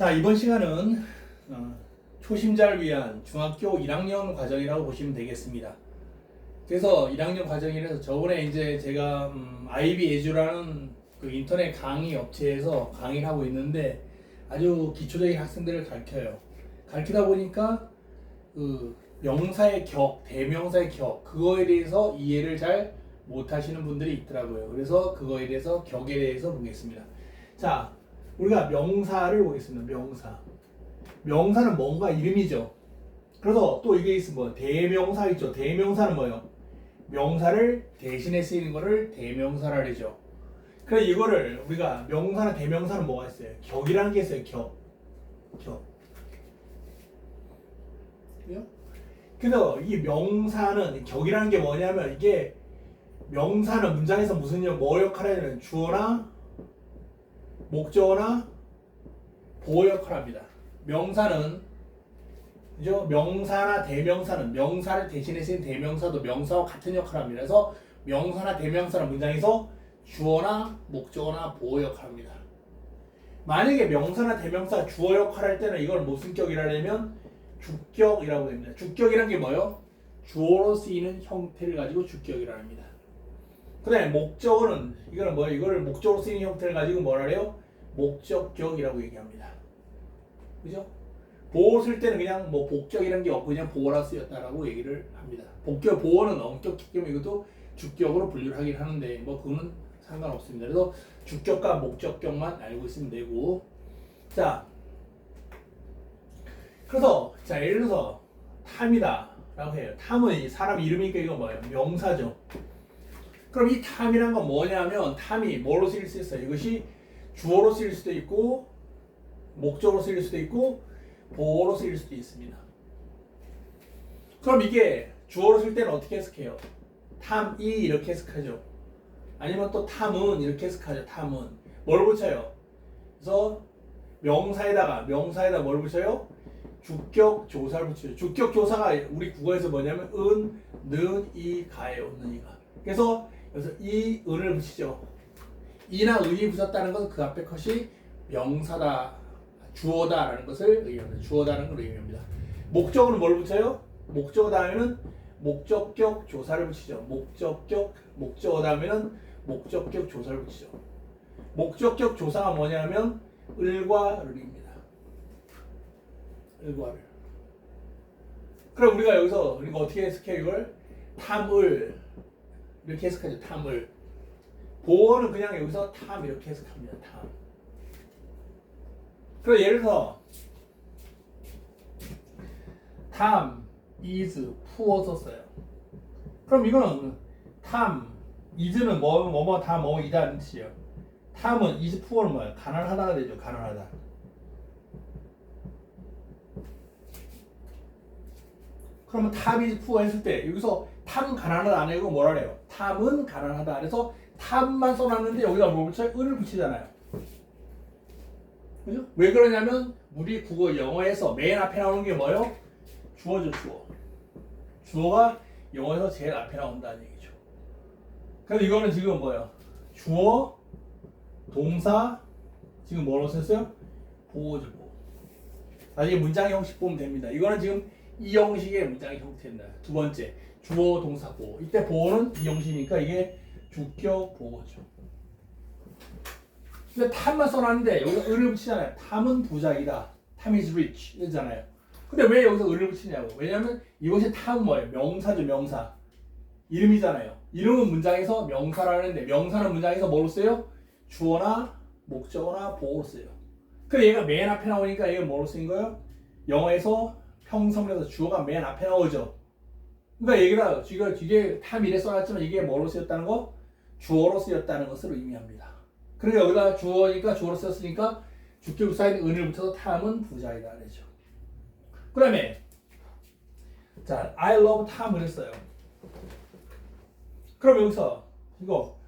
자 이번 시간은 어, 초심자를 위한 중학교 1학년 과정이라고 보시면 되겠습니다. 그래서 1학년 과정이라서 저번에 이제 제가 음, 아이비 에듀라는 그 인터넷 강의 업체에서 강의를 하고 있는데 아주 기초적인 학생들을 가르쳐요. 가르치다 보니까 그 명사의 격, 대명사의 격 그거에 대해서 이해를 잘 못하시는 분들이 있더라고요. 그래서 그거에 대해서 격에 대해서 보겠습니다. 자, 우리가 명사를 보겠습니다. 명사. 명사는 뭔가 이름이죠. 그래서 또 이게 있으면 뭐 대명사 있죠. 대명사는 뭐예요? 명사를 대신에 쓰이는 거를 대명사라 그러죠. 그래서 이거를 우리가 명사나 대명사는 뭐가 있어요? 격이라는 게 있어요. 격. 격. 그래요? 그래서 이 명사는 격이라는 게 뭐냐면 이게 명사는 문장에서 무슨 역, 뭐 역할을 하냐면 주어나 목적어나 보호 역할을 합니다. 명사는 그죠? 명사나 대명사는 명사를 대신해 쓰인 대명사도 명사와 같은 역할을 합니다. 그래서 명사나 대명사는 문장에서 주어나 목적어나 보호 역할을 합니다. 만약에 명사나 대명사 주어 역할을 할 때는 이걸 무슨 격이라냐면 주격이라고 됩니다. 주격이란 게 뭐예요? 주어로 쓰이는 형태를 가지고 주격이라 합니다. 그다음에 목적어는 이거는 뭐예요? 이거를 목적으로 쓰이는 형태를 가지고 뭐라 해요? 목적격이라고 얘기합니다. 그죠? 보호 쓸 때는 그냥 뭐 복격이라는 게 없고 그냥 보호라 쓰였다라고 얘기를 합니다. 복격 보호는 엄격히 때문에 이것도 주격으로 분류를 하긴 하는데 뭐 그거는 상관없습니다. 그래서 주격과 목적격만 알고 있으면 되고 자 그래서 자 예를 들어서 탐이다라고 해요. 탐은 이 사람 이름이니까 이거 뭐예요? 명사죠. 그럼 이 탐이란 건 뭐냐면 탐이 뭐로 쓰일 수 있어요? 이것이 주어로 쓰일 수도 있고 목적으로 쓰일 수도 있고 보어로 쓰일 수도 있습니다. 그럼 이게 주어로 쓸 때는 어떻게 해석해요? 탐이 이렇게 해석하죠. 아니면 또 탐은 이렇게 해석하죠. 탐은 뭘 붙여요? 그래서 명사에다가 명사에다 뭘 붙여요? 주격 조사를 붙여요. 주격 조사가 우리 국어에서 뭐냐면 은, 는, 이, 가예요. 는, 이 가. 그래서 여기서 이, 은을 붙이죠. 이나 의이 붙었다는 것은 그 앞에 것이 명사다, 주어다라는 것을 의미합니다. 주어다는 걸 의미합니다. 목적으로 뭘 붙여요? 목적어 다음에는 목적격 조사를 붙이죠. 목적격, 목적어 다음에는 목적격 조사를 붙이죠. 목적격 조사가 뭐냐면 을과 을입니다. 을과 을. 그럼 우리가 여기서 우리가 어떻게 해석해 이걸? 탐을 이렇게 해석하죠. 탐을. 보어는 그냥 여기서 탐 이렇게 해석합니다. 탐. 그럼 예를 들어서 탐 is poor 썼어요. 그럼 이거는 탐 is는 뭐 뭐 뭐 다 뭐이다는 뜻이에요. 탐은 is poor는 뭐예요? 가난하다가 되죠. 가난하다. 그러면 탐 is poor 했을 때 여기서 탐 가난하다 안 해고 뭐라 그래요? 탐은 가난하다. 그래서 탐만 써놨는데 여기다 뭘 붙여요? 을을 붙이잖아요. 그죠? 왜 그러냐면 우리 국어 영어에서 맨 앞에 나오는 게 뭐예요? 주어죠 주어. 주어가 영어에서 제일 앞에 나온다는 얘기죠. 그래서 이거는 지금 뭐예요? 주어, 동사, 지금 뭐로 썼어요? 보호죠 보호. 나중에 문장의 형식 보면 됩니다. 이거는 지금 이 형식의 문장의 형태입니다. 두 번째, 주어, 동사, 보호. 이때 보호는 이 형식이니까 이게 주격 보호죠. 근데 탐만 써놨는데 여기서 을을 붙이잖아요. 탐은 부자이다. 탐 is rich 이러잖아요. 근데 왜 여기서 을을 붙이냐고. 왜냐면 이것이 탐은 뭐예요? 명사죠 명사. 이름이잖아요. 이름은 문장에서 명사라는데 명사는 문장에서 뭐로 써요? 주어나 목적어나 보호로 써요. 그래 얘가 맨 앞에 나오니까 얘가 뭐로 쓰인 거예요? 영어에서 평성에서 주어가 맨 앞에 나오죠. 그러니까 얘기가 지금 이게 탐 이래 써놨지만 이게 뭐로 쓰였다는 거? 주어로 쓰였다는 것을 의미합니다. 그러니까 여기다 주어니까 주어로 썼으니까 주격 사인 은을 붙여서 탐은 부자이다 그랬죠. 그 다음에 자 I love 탐을 했어요. 그럼 여기서 이거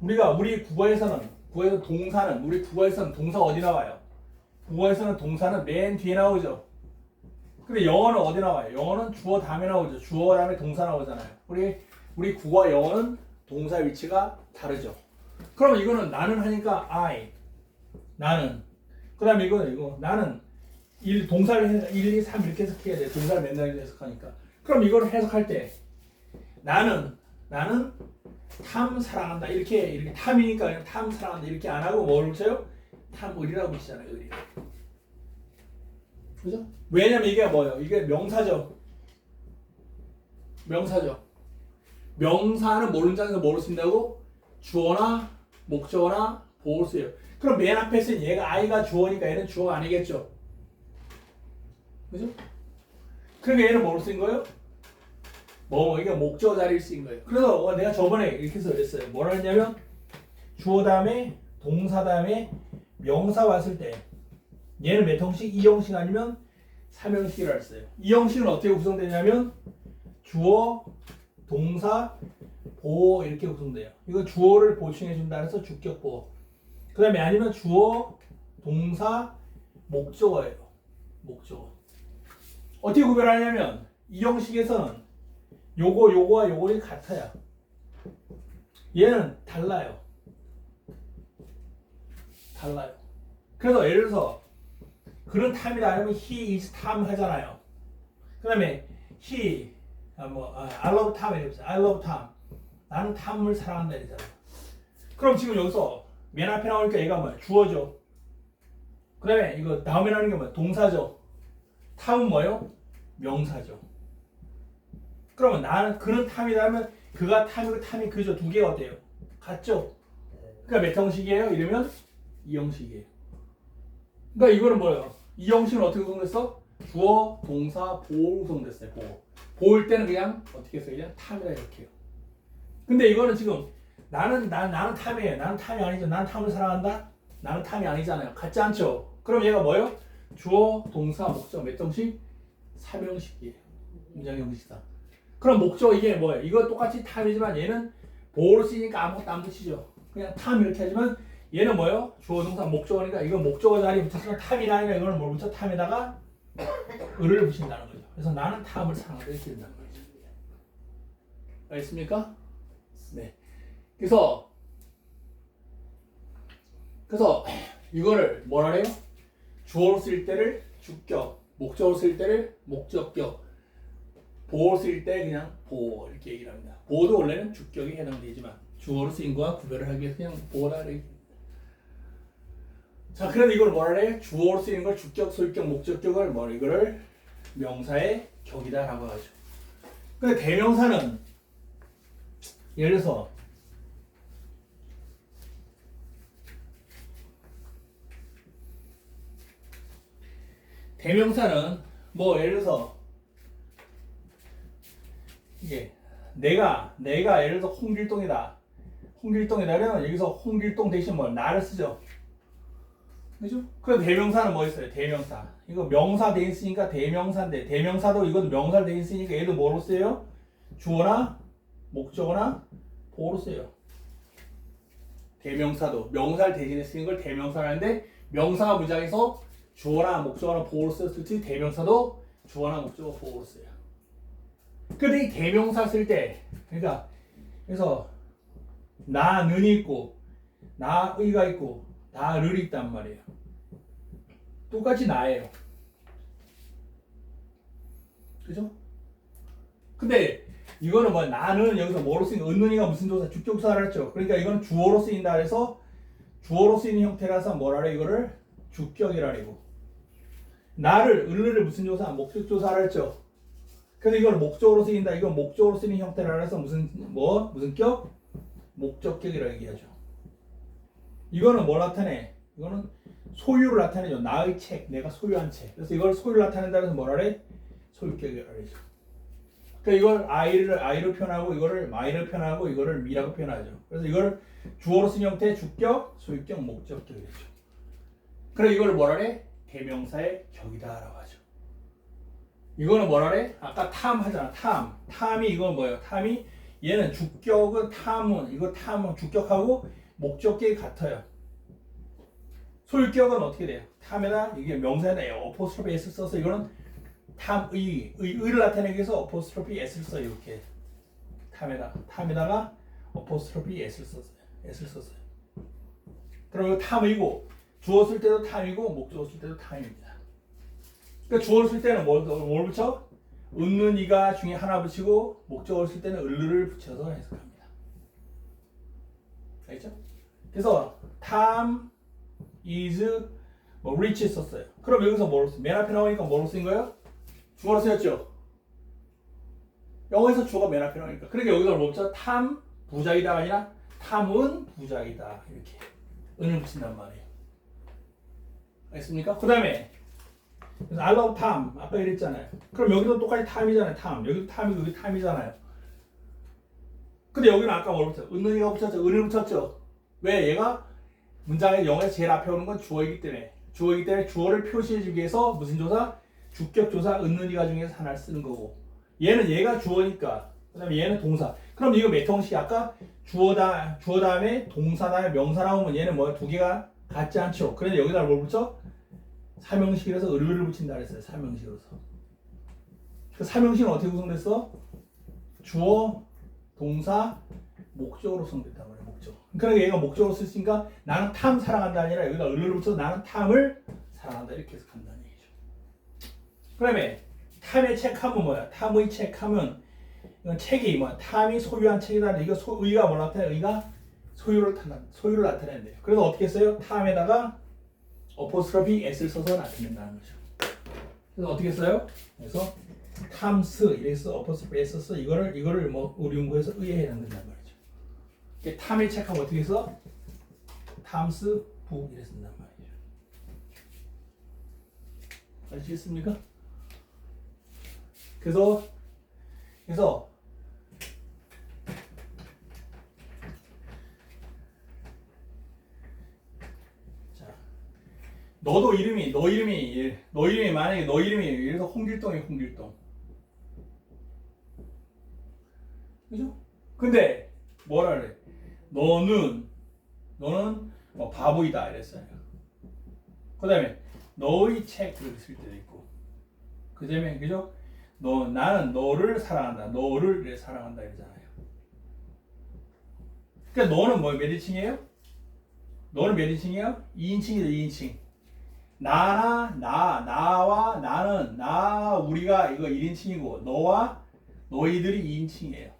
우리가 우리 국어에서는 국어에서 동사는 우리 국어에서는 동사 어디 나와요? 국어에서는 동사는 맨 뒤에 나오죠. 근데 영어는 어디 나와요? 영어는 주어 다음에 나오죠. 주어 다음에 동사 나오잖아요. 우리 우리 국어와 영어는 동사 위치가 다르죠. 그럼 이거는 나는 하니까 I 나는 그다음에 이거 이거 나는 일 동사를 해, 1, 2, 3 이렇게 해석해야 돼. 동사를 맨날 해석하니까. 그럼 이거를 해석할 때 나는 나는 탐 사랑한다 이렇게 이렇게 탐이니까 그냥 탐 사랑한다 이렇게 안 하고 뭘 붙여요? 탐 의리라고 붙이잖아요. 의리. 그죠? 왜냐면 이게 뭐예요? 이게 명사죠. 명사죠. 명사는 모르는 장에서 뭐를 쓴다고? 주어나 목적어나 보호를 써요. 그럼 맨 앞에 쓴 얘가 아이가 주어니까 얘는 주어 아니겠죠? 그죠? 그러니까 얘는 뭐로 쓴 거예요? 뭐 이게 목적어 자리를 쓰인 거예요. 그래서 어, 내가 저번에 이렇게 해서 그랬어요. 뭐라 했냐면 주어 다음에 동사 다음에 명사 왔을 때 얘는 몇 형식? 이 형식 아니면 삼형식이라 했어요. 이 형식은 어떻게 구성되냐면 주어, 동사, 보호 이렇게 구성돼요. 이거 주어를 보충해 준다 해서 주격 보호. 그다음에 아니면 주어, 동사, 목적어예요. 목적어. 어떻게 구별하냐면 이 형식에서는 요거 요거와 요거는 같아요. 얘는 달라요. 달라요. 그래서 예를 들어서 그런 탐이다 하면 he is 탐 하잖아요. 그 다음에 he 아, 뭐 아, I love 탐 이러면서 I love 탐 나는 탐을 사랑한다 이러잖아. 그럼 지금 여기서 맨 앞에 나오니까 얘가 뭐야 주어죠. 그 다음에 이거 다음에 나오는 게 뭐야 동사죠. 탐은 뭐예요? 명사죠. 그러면 나는 그런 탐이다 하면 그가 탐이고 탐이 그죠 두 개가 어때요? 같죠? 그러니까 몇 형식이에요? 이러면 이 형식이에요. 그러니까 이거는 뭐예요? 이 형식은 어떻게 구성됐어? 주어, 동사, 보호 구성됐어요. 보호. 보일 때는 그냥 어떻게 해서 그냥 탐이라 이렇게 해요. 근데 이거는 지금 나는 난 나는 탐이에요. 나는 탐이 아니죠. 나는 탐을 사랑한다. 나는 탐이 아니잖아요. 같지 않죠? 그럼 얘가 뭐예요? 주어, 동사, 목적 몇 형식? 3형식이에요. 문장 형식이다. 그럼 목적 이게 뭐예요? 이거 똑같이 탐이지만 얘는 보호로 쓰니까 아무것도 안 붙이죠. 그냥 탐 이렇게 하지만 얘는 뭐예요? 주어 동사 목적어니까 이거 목적어 자리에 붙였으면 탐이라니까 이거는 뭘 붙여? 탐에다가 을을 붙인다는 거죠. 그래서 나는 탐을 이렇게 된다는 거죠. 알겠습니까? 네. 그래서 그래서 이거를 뭐라 해요? 주어로 쓸 때를 주격, 목적으로 쓸 때를 목적격, 보호로 쓸때 그냥 보호 이렇게 얘기를 합니다. 보호도 원래는 주격에 해당되지만 주어로 쓰인 거와 구별을 하기 위해서 그냥 보호라 이렇게 자, 그래도 이걸 뭐라 해? 주어로 쓰이는 걸 주격, 소유격, 목적격을 뭐 이거를 명사의 격이다라고 하죠. 근데 대명사는 예를 들어서 대명사는 뭐 예를 들어서 이게 내가 내가 예를 들어서 홍길동이다. 홍길동이다면 여기서 홍길동 대신 뭐 나를 쓰죠. 그죠? 그 대명사는 뭐 있어요? 대명사. 이거 명사 돼 있으니까 대명사인데 대명사도 이것도 명사 돼 있으니까 얘도 뭐로 쓰여요? 주어나 목적어나 보호로 쓰여요. 대명사도 명사를 대신해 쓰는 걸 대명사라는데 명사가 문장에서 주어나 목적어나 보호로 쓰였을 때 대명사도 주어나 목적어 보호로 써요. 근데 이 대명사 쓸 때 그러니까 그래서 나는 있고 나의가 있고 나를 있단 말이에요. 똑같이 나예요. 그죠? 근데 이거는 뭐 나는 여기서 뭐로 쓰인 은는이가 무슨 조사 주격사를 했죠. 그러니까 이거는 주어로 쓰인다 해서 주어로 쓰이는 형태라서 뭐라 그래 이거를 주격이라 그러고 나를 은르를 무슨 조사 목적 조사를 했죠. 그래서 이걸 목적으로 쓰인다. 이건 목적으로 쓰이는 형태라 해서 무슨 뭐 무슨 격 목적격이라 얘기하죠. 이거는 뭘 나타내? 이거는 소유를 나타내죠. 나의 책, 내가 소유한 책. 그래서 이걸 소유를 나타낸다 해서 뭐라 그래? 소유격이라 그러죠. 그러니까 이걸 I를 I로 표현하고 이거를 I로 표현하고 이거를 미라고 표현하죠. 그래서 이걸 주어로 쓴 형태 주격, 소유격, 목적격이죠. 그래서 이걸 뭐라 그래? 대명사의 격이다라고 하죠. 이거는 뭐라 그래? 아까 탐 하잖아. 탐. 탐이 이건 뭐예요? 탐이 얘는 주격은 탐은 이거 탐은 주격하고 목적격이 같아요. 소유격은 어떻게 돼요? 탐에다 이게 명사에다 어포스트로피 s를 써서 이거는 탐의 의, 의 를 나타내기 위해서 어포스트로피 s를 써요 이렇게 탐에다 탐에다가 어포스트로피 s를 썼어요 s를 썼어요. 그리고 탐의고 주어 쓸 때도 탐이고 목적어 쓸 때도 탐입니다. 그러니까 주어를 쓸 때는 뭘, 뭘 붙여? 웃는 이가 중에 하나 붙이고 목적어를 쓸 때는 을르를 붙여서 해석합니다. 알겠죠? 그래서 탐 is 뭐 rich 썼어요. 그럼 여기서 뭐로 쓰? 맨 앞에 나오니까 뭐로 쓰인 거예요? 주어로 쓰였죠. 영어에서 주어가 맨 앞에 나오니까. 그러니까 여기서 뭐 붙여? 탐 부자이다가 아니라 탐은 부자이다 이렇게 은을 붙인단 말이에요. 알겠습니까? 그 다음에 I love Tom 아까 이랬잖아요. 그럼 여기도 똑같이 탐이잖아요. 탐 여기도 탐이고 여기 탐이잖아요. 근데 여기는 아까 뭘 붙였죠? 은은이가 붙였죠. 은을 붙였죠. 왜? 얘가 문장의 영어에서 제일 앞에 오는 건 주어이기 때문에 주어이기 때문에 주어를 표시해주기 위해서 무슨 조사? 주격 조사 은은이가 중에서 하나를 쓰는 거고 얘는 얘가 주어니까 그 다음에 얘는 동사 그럼 이거 몇 형식 아까 주어다 주어 다음에 동사 다음에 명사 나오면 얘는 뭐야 두 개가 같지 않죠 그런데 여기다 뭘 붙여? 삼형식이라서 을을 붙인다 그랬어요 삼형식으로서 그 삼형식은 어떻게 구성됐어? 주어 동사 목적으로 구성됐단 말이야 목적 그러니까 얘가 목적으로 쓰니까 나는 탐 사랑한다 아니라 여기다 을을 붙여서 나는 탐을 사랑한다 이렇게 해석한다는 얘기죠 그 다음에 탐의 책함은 뭐야? 탐의 책함은 책이 뭐 탐이 소유한 책이다. 이거 소, 의가 뭘 나타내? 의가 소유를 나타 소유를 나타낸대요. 그래서 어떻게 써요? 탐에다가 어포스트로피 s를 써서 나타낸다는 거죠. 그래서 어떻게 써요? 그래서 탐스 이래서 써 이거를 이거를 뭐 우리 연구에서 의에 해당된단 말이죠. 이게 탐의 책함 어떻게 써? 탐스 부 이래 쓴단 말이죠. 아시겠습니까? 그래서 그래서 자 너도 이름이 너 이름이 너 이름이 만약에 너 이름이 예를 들어 홍길동이 홍길동 그죠? 근데 뭐라 그래? 너는 너는 뭐 바보이다 이랬어요. 그다음에 너의 책 그렇게 쓸 때도 있고 그다음에 그죠? 너 나는 너를 사랑한다. 너를 사랑한다 이러잖아요. 그러니까 너는 뭐몇 인칭이에요? 너는 몇 인칭이에요? 2인칭이다 2인칭. 나나 나 나와 나는 나 우리가 이거 1인칭이고 너와 너희들이 2인칭이에요.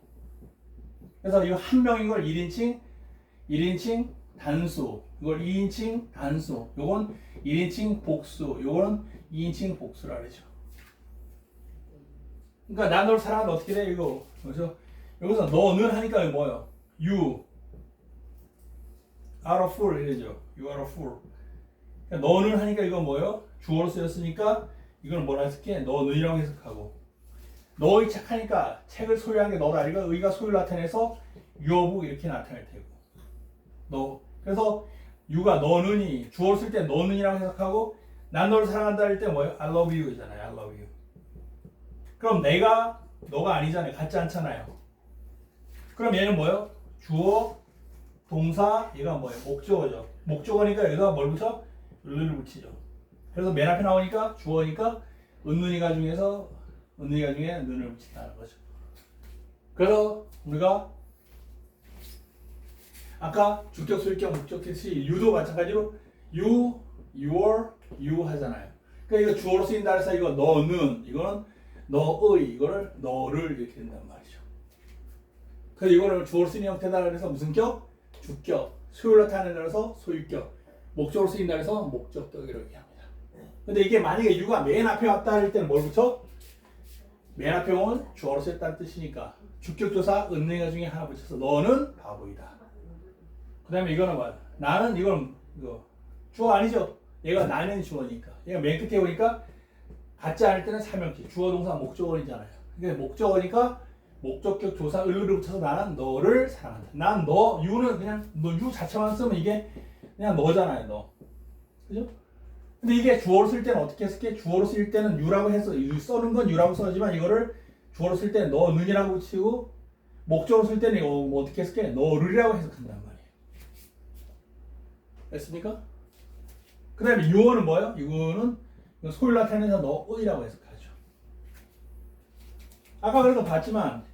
그래서 이거 한 명인 걸 1인칭 1인칭 단수 이걸 2인칭 단수 요건 1인칭 복수 요거는 2인칭 복수라 그러죠. 그러니까 나 너를 사랑한다 어떻게 돼 이거 그렇죠? 여기서 너는 하니까 뭐예요? You are a fool 이러죠. You are a fool. 그러니까 너는 하니까 이거 뭐예요? 주어로 쓰였으니까 이걸 뭐라 해석해? 너는이라고 해석하고 너의 책하니까 책을 소유한 게 너다. 이거 의가 소유를 나타내서 유어부 이렇게 나타낼 테고 너 그래서 유가 너는이 주어를 쓸 때 너는이라고 해석하고 난 너를 사랑한다 할 때 뭐예요? I love you잖아요. I love you. 그럼 내가 너가 아니잖아요. 같지 않잖아요. 그럼 얘는 뭐예요? 주어, 동사, 얘가 뭐예요? 목적어죠. 목적어니까 여기다 뭘 붙여? 을을 붙이죠. 그래서 맨 앞에 나오니까 주어니까 은는이가 중에서 은는이가 중에 는을 붙인다는 거죠. 그래서 우리가 아까 주격, 소유격, 목적, 뜻이 유도 마찬가지로 you, your, you 하잖아요. 그러니까 이거 주어로 쓰인다 해서 이거 너는 이거는 너의 이거를 너를 이렇게 된단 말이죠. 그래서 이거를 주어로 쓰이는 형태다 그래서 무슨 격? 주격. 나타내는 데서 소유격. 목적으로 쓰인다 그래서 목적격 이렇게 합니다. 근데 이게 만약에 유가 맨 앞에 왔다 할 때는 뭘 붙여? 맨 앞에 온 주어로 쓰였다는 뜻이니까 주격조사 은행가 중에 하나 붙여서 너는 바보이다. 그 다음에 이거는 뭐야? 나는 이건 이거 주어 아니죠? 얘가 나는 주어니까. 얘가 맨 끝에 오니까 같지 않을 때는 삼형식 주어 동사 목적어이잖아요. 이게 목적어니까 목적격 조사 을을 붙여서 나는 너를 사랑한다. 난 너 유는 그냥 너 유 자체만 쓰면 이게 그냥 너잖아요. 너. 그죠? 근데 이게 주어로 쓸 때는 어떻게 쓸게? 주어로 쓸 때는 유라고 해서 유 써는 건 유라고 써지만 이거를 주어로 쓸 때는 너는이라고 붙이고 목적으로 쓸 때는 이거 뭐 어떻게 쓸게? 너를이라고 말이에요. 됐습니까? 그 다음에 유어는 뭐예요? 이거는 소유를 나타내서 너의라고 해석하죠. 아까 그래도 봤지만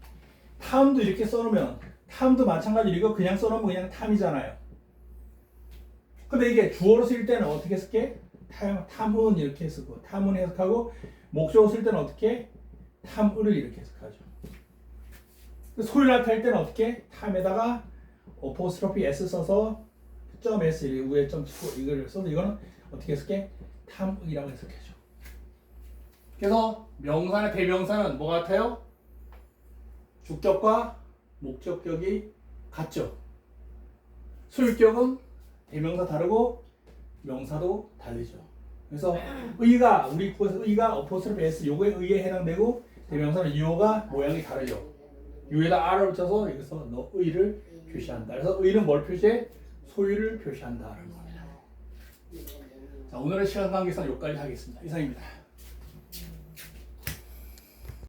탐도 이렇게 써놓으면 탐도 마찬가지로 이거 그냥 써놓으면 그냥 탐이잖아요. 근데 이게 주어로 쓸 때는 어떻게 쓸게? 탐, 탐은 이렇게 쓰고 탐은 해석하고 목적으로 쓸 때는 어떻게? 탐을 이렇게 해석하죠. 소유 나타낼 때는 어떻게? 탐에다가 어포스트로피 s 써서 점 s 이 위에 점 치고 이걸 써서 이거는 어떻게 쓸게? 탐의라고 해석해줘. 그래서 명사나 대명사는 뭐 같아요? 주격과 목적격이 같죠. 소유격은 대명사 다르고 명사도 다르죠. 그래서 의가 우리 국어에서 의가 어포스트로피 s 요거에 의에 해당되고 대명사는 유어가 모양이 다르죠. 유에다 r을 붙여서 여기서 너 의를 표시한다. 그래서 의는 뭘 표시해? 소유를 표시한다라는 겁니다. 자 오늘의 시간 관계상 여기까지 하겠습니다. 이상입니다.